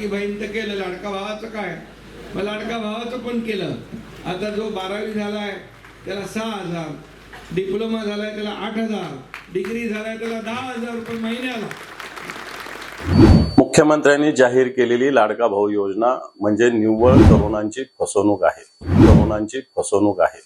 लाडकी बहीण तर केलं लाडका भावाचं काय? मग लाडका भावाचं पण केलं. आता जो बारावी झालाय त्याला सहा हजार. डिप्लोमा झालाय त्याला आठ हजार. डिग्री झालाय त्याला दहा हजार रुपये महिन्याला. मुख्यमंत्र्यांनी जाहीर केलेली लाडका भाऊ योजना म्हणजे निव्वळ तरुणांची फसवणूक आहे. तरुणांची फसवणूक आहे.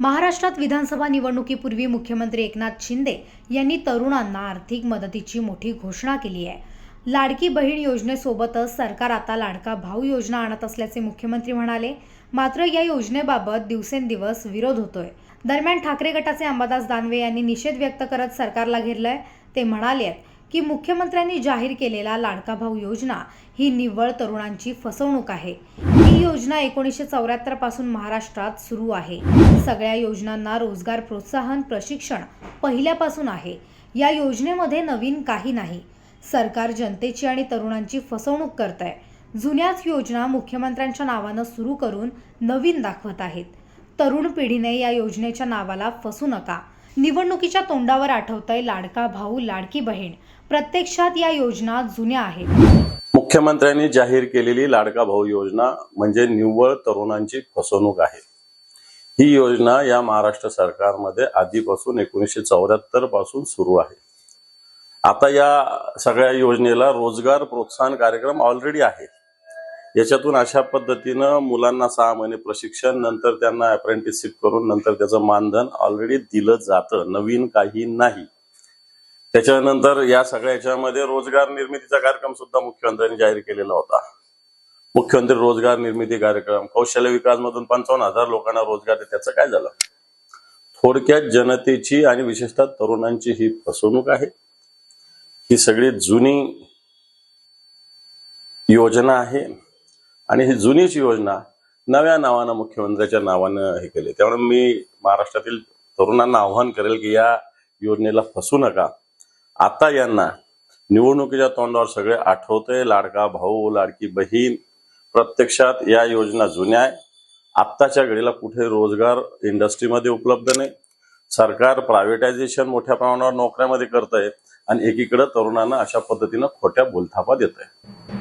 महाराष्ट्रात विधानसभा निवडणुकीपूर्वी मुख्यमंत्री एकनाथ शिंदे यांनी तरुणांना आर्थिक मदतीची मोठी घोषणा केली आहे. लाडकी बहीण योजनेसोबतच सरकार आता लाडका भाऊ योजना आणत असल्याचे मुख्यमंत्री म्हणाले मात्र या योजनेबाबत दिवसेंदिवस विरोध होतोय. दरम्यान ठाकरे गटाचे अंबादास दानवे यांनी निषेध व्यक्त करत सरकारला घेरलंय ते म्हणाले की मुख्यमंत्र्यांनी जाहीर केलेला लाडका भाऊ योजना ही निव्वळ तरुणांची फसवणूक आहे. ही योजना एकोणीसशे चौऱ्याहत्तरपासून महाराष्ट्रात सुरू आहे. सगळ्या योजनांना रोजगार प्रोत्साहन प्रशिक्षण पहिल्यापासून आहे. या योजनेमध्ये नवीन काही नाही. सरकार जनतेची आणि तरुणांची फसवणूक करत आहे जुन्याच योजना मुख्यमंत्र्यांच्या नावानं सुरू करून नवीन दाखवत आहेत. तरुण पिढीने या योजनेच्या नावाला फसू नका. निवडणुकीच्या तोंडावर आठवतंय लाडका भाऊ लाडकी बहीण. प्रत्यक्षात या योजना जुन्या आहेत. मुख्यमंत्र्यांनी जाहीर केलेली लाडका भाऊ योजना म्हणजे निव्वळ तरुणांची फसवणूक आहे. ही योजना या महाराष्ट्र सरकारमध्ये आधीपासून एकोणीसशे चौऱ्याहत्तरपासून सुरू आहे. आता या सगळ्या योजनेला रोजगार प्रोत्साहन कार्यक्रम ऑलरेडी आहे याच्यातून अशा पद्धतीनं मुलांना सहा महिने प्रशिक्षण नंतर त्यांना अप्रेंटिसशिप करून नंतर त्याचं मानधन ऑलरेडी दिलं जातं नवीन काही नाही. त्याच्यानंतर या सगळ्या याच्यामध्ये रोजगार निर्मितीचा कार्यक्रम सुद्धा मुख्यमंत्र्यांनी जाहीर केलेला होता. मुख्यमंत्री रोजगार निर्मिती कार्यक्रम कौशल्य विकास मधून पंचावन्न हजार लोकांना रोजगार त्याचं काय झालं? थोडक्यात जनतेची आणि विशेषतः तरुणांची ही फसवणूक आहे. ही सगळी जुनी योजना आहे. आणि ही जुनीच योजना नव्या नावानं मुख्यमंत्र्याच्या नावानं हे केले. त्यामुळे मी महाराष्ट्रातील तरुणांना आव्हान करेल की या योजनेला फसू नका. आता यांना निवडणुकीच्या तोंडावर सगळे आठवतंय लाडका भाऊ लाडकी बहीण प्रत्यक्षात या योजना जुन्या आहे. आत्ताच्या घडीला कुठे रोजगार इंडस्ट्रीमध्ये उपलब्ध नाही. सरकार प्रायव्हेटायझेशन मोठ्या प्रमाणावर नोकऱ्यामध्ये करत आहे आणि एकीकडे तरुणांना अशा पद्धतीनं खोट्या बोलथापा देत आहे